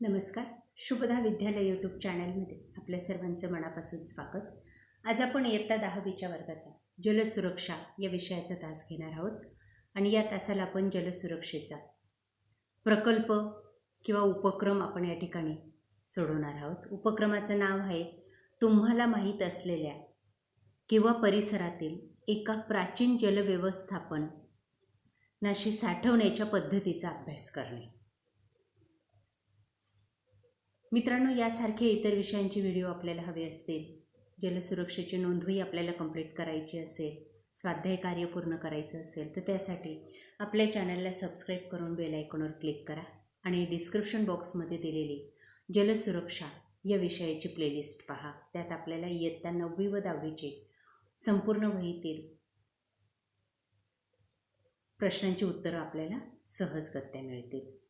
नमस्कार. शुभदा विद्यालय यूट्यूब चॅनलमध्ये आपल्या सर्वांचं मनापासून स्वागत. आज आपण इयत्ता दहावीच्या वर्गाचा जलसुरक्षा या विषयाचा तास घेणार आहोत आणि या तासाला आपण जलसुरक्षेचा प्रकल्प किंवा उपक्रम आपण या ठिकाणी सोडवणार आहोत. उपक्रमाचं नाव आहे तुम्हाला माहीत असलेल्या किंवा परिसरातील एका प्राचीन जलव्यवस्थापन नाशी साठवण्याच्या पद्धतीचा अभ्यास करणे. मित्रांनो यासारखे इतर विषयांचे व्हिडिओ आपल्याला हवे असतील. जलसुरक्षेची नोंदही आपल्याला कंप्लीट करायची असेल स्वाध्याय कार्य पूर्ण करायचं असेल तर त्यासाठी आपल्या चॅनलला सबस्क्राईब करून बेल आयकॉनवर क्लिक करा आणि डिस्क्रिप्शन बॉक्समध्ये दिलेली जलसुरक्षा या विषयाची प्लेलिस्ट पहा. त्यात आपल्याला इयत्ता नववी व दहावीचे संपूर्ण वहीतील प्रश्नांची उत्तरं आपल्याला सहजगत्या मिळतील.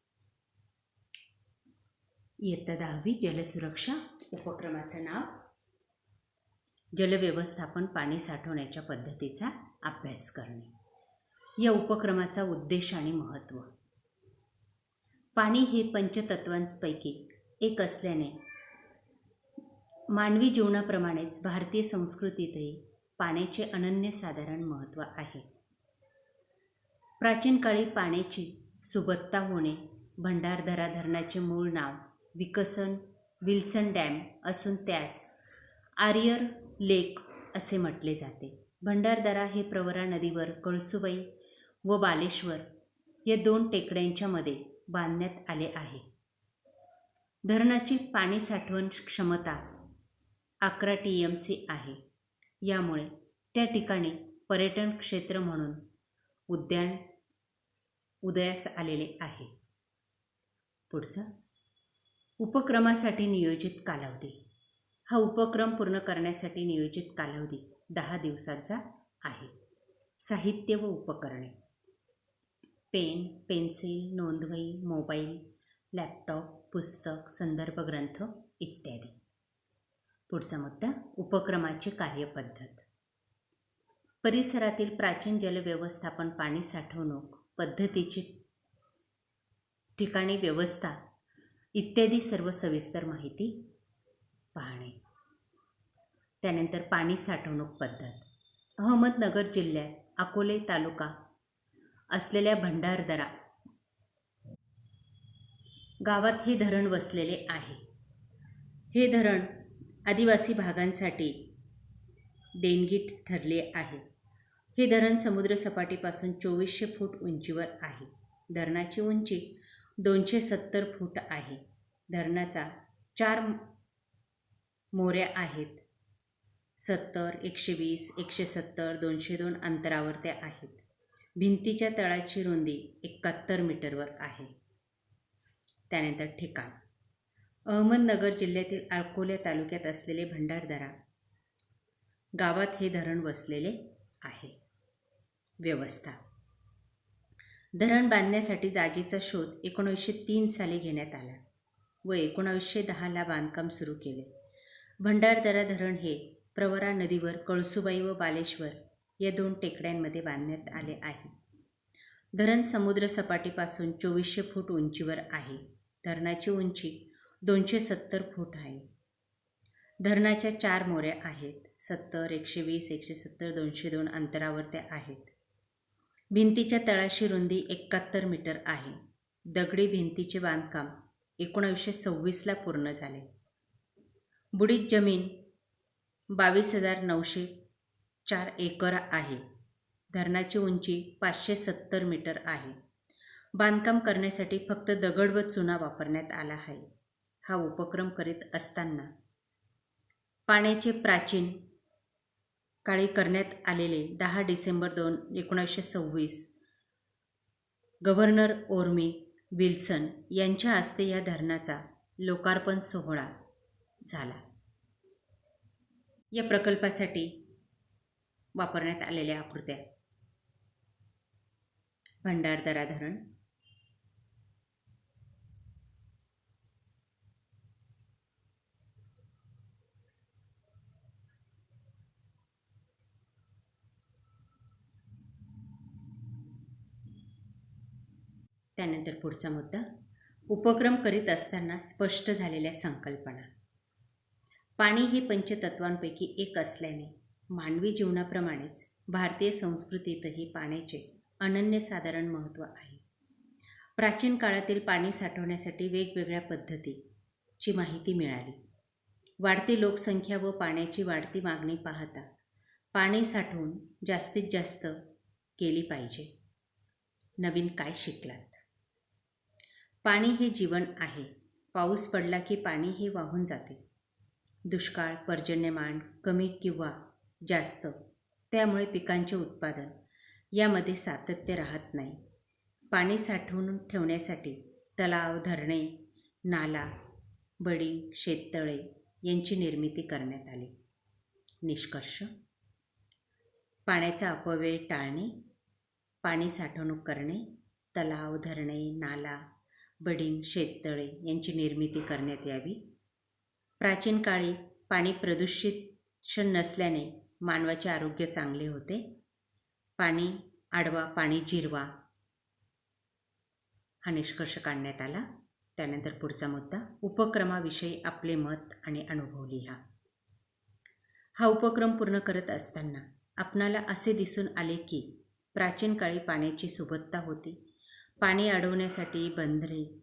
इयत्ता दहावी जलसुरक्षा उपक्रमाचं नाव? जलव्यवस्थापन पाणी साठवण्याच्या पद्धतीचा अभ्यास करणे. या उपक्रमाचा उद्देश आणि महत्त्व. पाणी हे पंचतत्वांपैकी एक असल्याने मानवी जीवनाप्रमाणेच भारतीय संस्कृतीतही पाण्याचे अनन्यसाधारण महत्त्व आहे. प्राचीन काळी पाण्याची सुबत्ता होणे भंडारधरा धरणाचे मूळ नाव विकसन विल्सन डॅम असून त्यास आर्यर लेक असे म्हटले जाते. भंडारदरा हे प्रवरा नदीवर कळसुबाई व बालेश्वर या दोन टेकड्यांच्या मध्ये बांधण्यात आले आहे. धरणाची पाणी साठवण क्षमता अकरा टी एम सी आहे. यामुळे त्या ठिकाणी पर्यटन क्षेत्र म्हणून उद्यान उदयास आलेले आहे. पुढचं उपक्रमासाठी नियोजित कालावधी. हा उपक्रम पूर्ण करण्यासाठी नियोजित कालावधी दहा दिवसांचा आहे. साहित्य व उपकरणे. पेन पेन्सिल नोंदवही मोबाईल लॅपटॉप पुस्तक संदर्भ ग्रंथ इत्यादी. पुढचा मुद्दा उपक्रमाची कार्यपद्धत. परिसरातील प्राचीन जलव्यवस्थापन पाणी साठवणूक पद्धतीची ठिकाणी व्यवस्था इत्यादी सर्व सविस्तर माहिती पाहणे. त्यानंतर पाणी साठवणूक पद्धत. अहमदनगर जिल्ह्यात अकोले तालुका असलेल्या भंडारदरा गावात हे धरण वसलेले आहे. हे धरण आदिवासी भागांसाठी देणगी ठरले आहे. हे धरण समुद्रसपाटीपासून चोवीसशे फूट उंचीवर आहे. धरणाची उंची दोनशे सत्तर फूट आहे. धरणाचा चार मोऱ्या आहेत. सत्तर एकशे वीस एकशे सत्तर दोनशे दोन अंतरावर ते आहेत. भिंतीच्या तळाची रुंदी एकाहत्तर मीटरवर आहे. त्यानंतर ठिकाण. अहमदनगर जिल्ह्यातील अकोल्या तालुक्यात असलेले भंडारदरा गावात हे धरण वसलेले आहे. व्यवस्था. धरण बांधण्यासाठी जागेचा शोध एकोणीसशे तीन साली घेण्यात आला व एकोणावीसशे दहाला बांधकाम सुरू केले. भंडारदरा धरण हे प्रवरा नदीवर कळसुबाई व बालेश्वर या दोन टेकड्यांमध्ये बांधण्यात आले आहे. धरण समुद्र सपाटीपासून चोवीसशे फूट उंचीवर आहे. धरणाची उंची दोनशे सत्तर फूट आहे. धरणाच्या चार मोऱ्या आहेत. सत्तर एकशे वीस एकशे सत्तर दोनशे दोन अंतरावर त्या आहेत. भिंतीच्या तळाशी रुंदी एकाहत्तर मीटर आहे. दगडी भिंतीचे बांधकाम एकोणावीसशे सव्वीसला पूर्ण झाले. बुडीत जमीन बावीस हजार नऊशे चार एकर आहे. धरणाची उंची पाचशे सत्तर मीटर आहे. बांधकाम करण्यासाठी फक्त दगड व चुना वापरण्यात आला आहे. हा उपक्रम करीत असताना पाण्याचे प्राचीन काळी करण्यात आलेले दहा डिसेंबर दोन एकोणीसशे सव्वीस. गव्हर्नर ओर्मी विल्सन यांच्या हस्ते या धरणाचा लोकार्पण सोहळा झाला. या प्रकल्पासाठी वापरण्यात आलेल्या आकृत्या. भंडारदरा धरण त्यानंतर पुढचा मुद्दा. उपक्रम करीत असताना स्पष्ट झालेल्या संकल्पना. पाणी हे पंचतत्वांपैकी एक असल्याने मानवी जीवनाप्रमाणेच भारतीय संस्कृतीतही पाण्याचे अनन्यसाधारण महत्त्व आहे. प्राचीन काळातील पाणी साठवण्यासाठी वेगवेगळ्या पद्धतीची माहिती मिळाली. वाढती लोकसंख्या व पाण्याची वाढती मागणी पाहता पाणी साठवून जास्तीत जास्त केली पाहिजे. नवीन काय शिकलात? पाणी हे जीवन आहे. पाऊस पडला की पाणी हे वाहून जाते. दुष्काळ पर्जन्यमान कमी किंवा जास्त त्यामुळे पिकांचे उत्पादन यामध्ये सातत्य राहत नाही. पाणी साठवून ठेवण्यासाठी तलाव धरणे नाला बडी शेततळे यांची निर्मिती करण्यात आली. निष्कर्ष? पाण्याचा अपव्यय टाळणे पाणी साठवणूक करणे तलाव धरणे नाला बडीण शेततळे यांची निर्मिती करण्यात यावी. प्राचीन काळी पाणी प्रदूषित नसल्याने मानवाचे आरोग्य चांगले होते. पाणी आडवा पाणी जिरवा हा निष्कर्ष काढण्यात आला. त्यानंतर पुढचा मुद्दा उपक्रमाविषयी आपले मत आणि अनुभव लिहा. हा उपक्रम पूर्ण करत असताना आपणाला असे दिसून आले की प्राचीन काळी पाण्याची सुबत्ता होती. पाणी अडवण्यासाठी बंधरे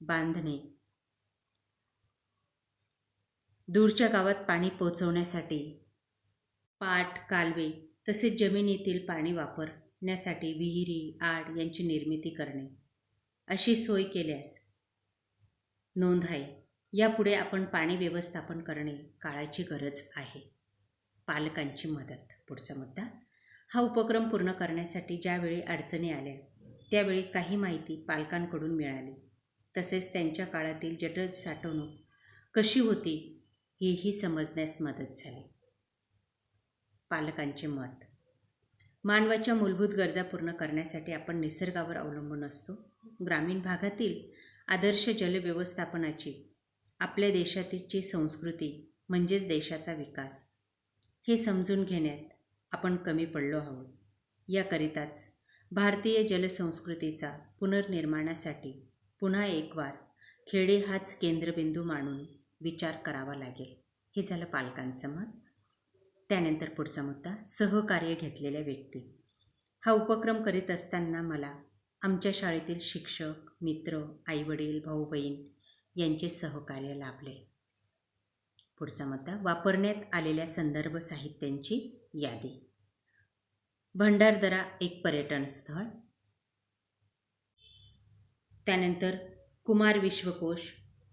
बांधणे. दूरच्या गावात पाणी पोचवण्यासाठी पाट कालवे तसेच जमिनीतील पाणी वापरण्यासाठी विहिरी आड यांची निर्मिती करणे. अशी सोय केल्यास नोंद आहे. यापुढे आपण पाणी व्यवस्थापन करणे काळाची गरज आहे. पालकांची मदत. पुढचा मुद्दा हा उपक्रम पूर्ण करण्यासाठी ज्यावेळी अडचणी आल्या त्यावेळी काही माहिती पालकांकडून मिळाली. तसेच त्यांच्या काळातील जटल साठवणूक कशी होती हेही समजण्यास मदत झाली. पालकांचे मत. मानवाच्या मूलभूत गरजा पूर्ण करण्यासाठी आपण निसर्गावर अवलंबून असतो. ग्रामीण भागातील आदर्श जलव्यवस्थापनाची आपल्या देशातीलची संस्कृती म्हणजेच देशाचा विकास हे समजून घेण्यात आपण कमी पडलो आहोत. याकरिताच भारतीय जलसंस्कृतीचा पुनर्निर्माणासाठी पुन्हा एक वार खेडे हाच केंद्रबिंदू मानून विचार करावा लागेल. हे झालं पालकांचं मत. त्यानंतर पुढचा मुद्दा सहकार्य घेतलेल्या व्यक्ती. हा उपक्रम करीत असताना मला आमच्या शाळेतील शिक्षक मित्र आईवडील भाऊ बहीण यांचे सहकार्य लाभले. पुढचा मुद्दा वापरण्यात आलेल्या संदर्भ साहित्यांची यादी. भंडारदरा एक पर्यटन स्थळ त्यानंतर कुमार विश्वकोश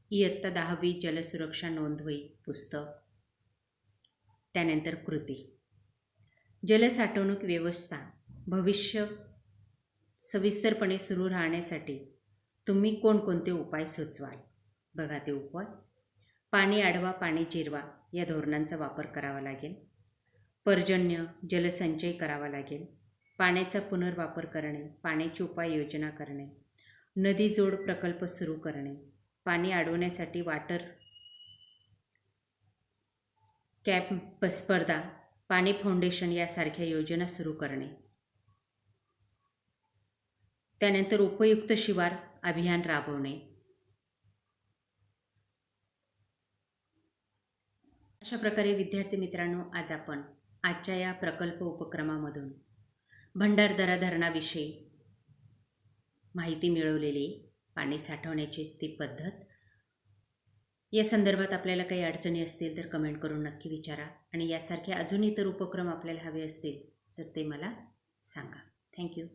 इयत्ता दहावी जलसुरक्षा नोंदवही पुस्तक. त्यानंतर कृती. जलसाठवणूक व्यवस्था भविष्य सविस्तरपणे सुरू राहण्यासाठी तुम्ही कोणकोणते उपाय सुचवाल? बघा ते उपाय. पाणी आडवा पाणी जिरवा या धोरणांचा वापर करावा लागेल. पर्जन्य जलसंचय करावा लागेल. पाण्याचा पुनर्वापर करणे पाण्याची उपाययोजना करणे नदी जोड प्रकल्प सुरू करणे पाणी अडवण्यासाठी वॉटर कॅम्प स्पर्धा पाणी फाउंडेशन यासारख्या योजना सुरू करणे. त्यानंतर उपयुक्त शिवार अभियान राबवणे. अशा प्रकारे विद्यार्थी मित्रांनो आज आपण आजच्या या प्रकल्प उपक्रमामधून भंडारदरा धरणाविषयी माहिती मिळवलेली पाणी साठवण्याची ती पद्धत. या संदर्भात आपल्याला काही अडचणी असतील तर कमेंट करून नक्की विचारा. आणि यासारखे अजून इतर उपक्रम आपल्याला हवे असतील तर ते मला सांगा. थँक्यू